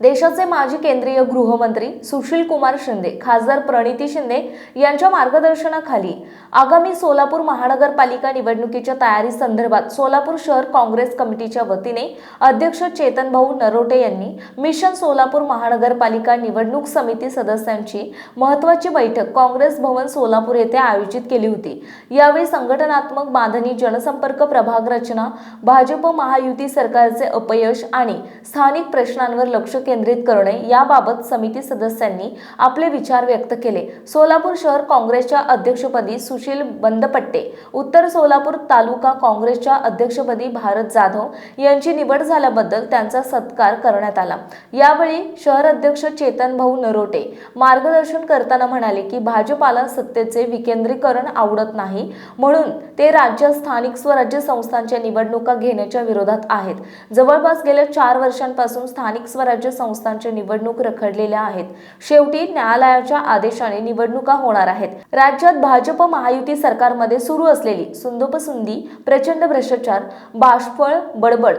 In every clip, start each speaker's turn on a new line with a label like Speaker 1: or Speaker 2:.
Speaker 1: देशाचे माजी केंद्रीय गृहमंत्री सुशील कुमार शिंदे खासदार प्रणिती शिंदे यांच्या मार्गदर्शनाखाली आगामी सोलापूर महानगरपालिका निवडणुकीच्या तयारी संदर्भात सोलापूर शहर काँग्रेस कमिटीच्या वतीने अध्यक्ष चेतन भाऊ नरोटे यांनी मिशन सोलापूर महानगरपालिका निवडणूक समिती सदस्यांची महत्वाची बैठक काँग्रेस भवन सोलापूर येथे आयोजित केली होती. यावेळी संघटनात्मक बांधणी जनसंपर्क प्रभाग रचना भाजप महायुती सरकारचे अपयश आणि स्थानिक प्रश्नांवर लक्ष केंद्रित केंद्रित करणे याबाबत समिती सदस्यांनी आपले विचार व्यक्त केले. सोलापूर शहर काँग्रेसच्या अध्यक्षपदी सुशील बंदपट्टे उत्तर सोलापूर तालुका काँग्रेसच्या अध्यक्षपदी भारत जाधव यांची निवड झाल्याबद्दल त्यांचा सत्कार करण्यात आला. यावेळी शहर अध्यक्ष चेतन भाऊ नरोटे मार्गदर्शन करताना म्हणाले की भाजपाला सत्तेचे विकेंद्रीकरण आवडत नाही म्हणून ते राज्य स्थानिक स्वराज्य संस्थांच्या निवडणुका घेण्याच्या विरोधात आहेत. जवळपास गेल्या चार वर्षांपासून स्थानिक स्वराज्य संस्थांच्या निवडणूक रखडलेल्या आहेत. शेवटी न्यायालयाच्या आदेशाने निवडणुका होणार आहेत. राज्यात भाजप महायुती सरकारमध्ये सुरू असलेली सुंदोपसुंदी प्रचंड भ्रष्टाचार बाष्पळ बडबड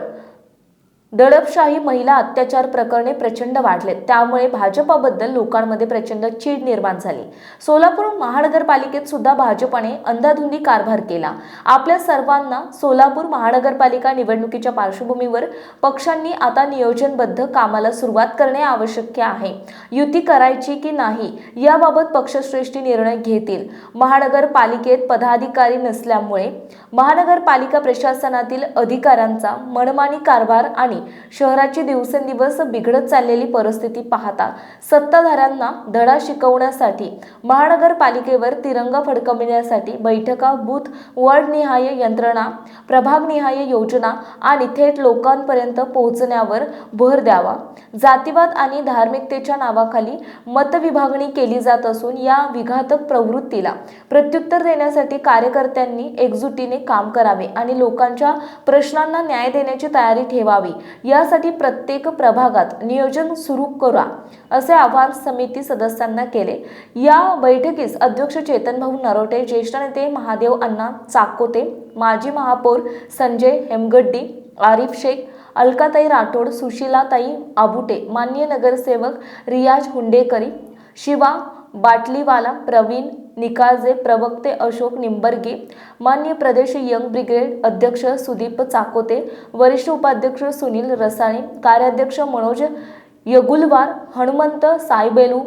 Speaker 1: दडपशाही महिला अत्याचार प्रकरणे प्रचंड वाढलेत त्यामुळे भाजपाबद्दल लोकांमध्ये प्रचंड चीड निर्माण झाली. सोलापूर महानगरपालिकेत सुद्धा भाजपाने अंधाधुंदी कारभार केला. आपल्या सर्वांना सोलापूर महानगरपालिका निवडणुकीच्या पार्श्वभूमीवर पक्षांनी आता नियोजनबद्ध कामाला सुरुवात करणे आवश्यक आहे. युती करायची की नाही याबाबत पक्षश्रेष्ठी निर्णय घेतील. महानगरपालिकेत पदाधिकारी नसल्यामुळे महानगरपालिका प्रशासनातील अधिकाऱ्यांचा मनमानी कारभार आणि शहराची दिवसेंदिवस बिघडत चाललेली परिस्थिती पाहता सत्ताधाऱ्यांना धडा शिकवण्यासाठी महानगरपालिकेवर तिरंगा फडकविण्यासाठी बैठका बूथ वॉर्डनिहाय यंत्रणा प्रभागनिहाय योजना आणि थेट लोकांपर्यंत पोहोचण्यावर भर द्यावा. जातीवाद आणि धार्मिकतेच्या नावाखाली मतविभागणी केली जात असून या विघातक प्रवृत्तीला प्रत्युत्तर देण्यासाठी कार्यकर्त्यांनी एकजुटीने काम करावे आणि लोकांच्या प्रश्नांना न्याय देण्याची तयारी ठेवावी. यासाठी प्रत्येक प्रभागात नियोजन सुरू करा असे आवाहन समिती सदस्यांना केले. या बैठकीस अध्यक्ष चेतन भाऊ नरोटे ज्येष्ठ नेते महादेव अण्णा चाकोते माजी महापौर संजय हेमगड्डी आरिफ शेख अलकाताई राठोड सुशीलाताई आबुटे मान्य नगरसेवक रियाज हुंडेकरी शिवा बाटलीवाला प्रवीण निकाजे प्रवक्ते अशोक निंबर्गे मान्य प्रदेश यंग ब्रिगेड अध्यक्ष सुदीप चाकोते वरिष्ठ उपाध्यक्ष सुनील रसाळे कार्याध्यक्ष मनोज यगुलवार हनुमंत सायबेलू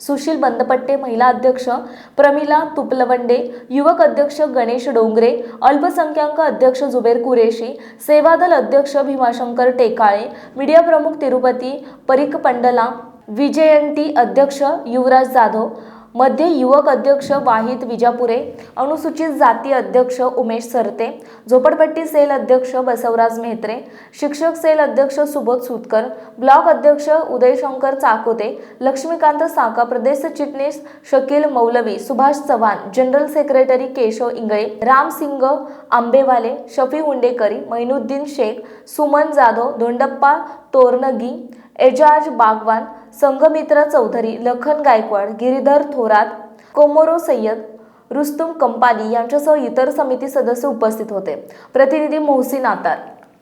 Speaker 1: सुशील बंदपट्टे महिला अध्यक्ष प्रमिला तुपलवंडे युवक अध्यक्ष गणेश डोंगरे अल्पसंख्याक अध्यक्ष जुबेर कुरेशी सेवादल अध्यक्ष भीमाशंकर टेकाळे मीडिया प्रमुख तिरुपती परिक पंडला विजयंती अध्यक्ष युवराज जाधव मध्ये युवक अध्यक्ष वाहिद विजापुरे अनुसूचित जाती अध्यक्ष उमेश सरते झोपडपट्टी सेल अध्यक्ष बसवराज मेहत्रे शिक्षक सेल अध्यक्ष सुबोध सुतकर ब्लॉक अध्यक्ष उदयशंकर चाकोते लक्ष्मीकांत साका प्रदेश चिटणीस शकील मौलवी सुभाष चव्हाण जनरल सेक्रेटरी केशव इंगळे रामसिंग आंबेवाले शफी हुंडेकरी मैनुद्दीन शेख सुमन जाधव धोंडप्पा तोरनगी एजाज बागवान संगमित्र चौधरी लखन गायकवाड गिरीधर थोरात कोमोरो सय्यद रुस्तुम कंपाली यांच्यासह इतर समिती सदस्य उपस्थित होते. प्रतिनिधी मोहसिन आतार.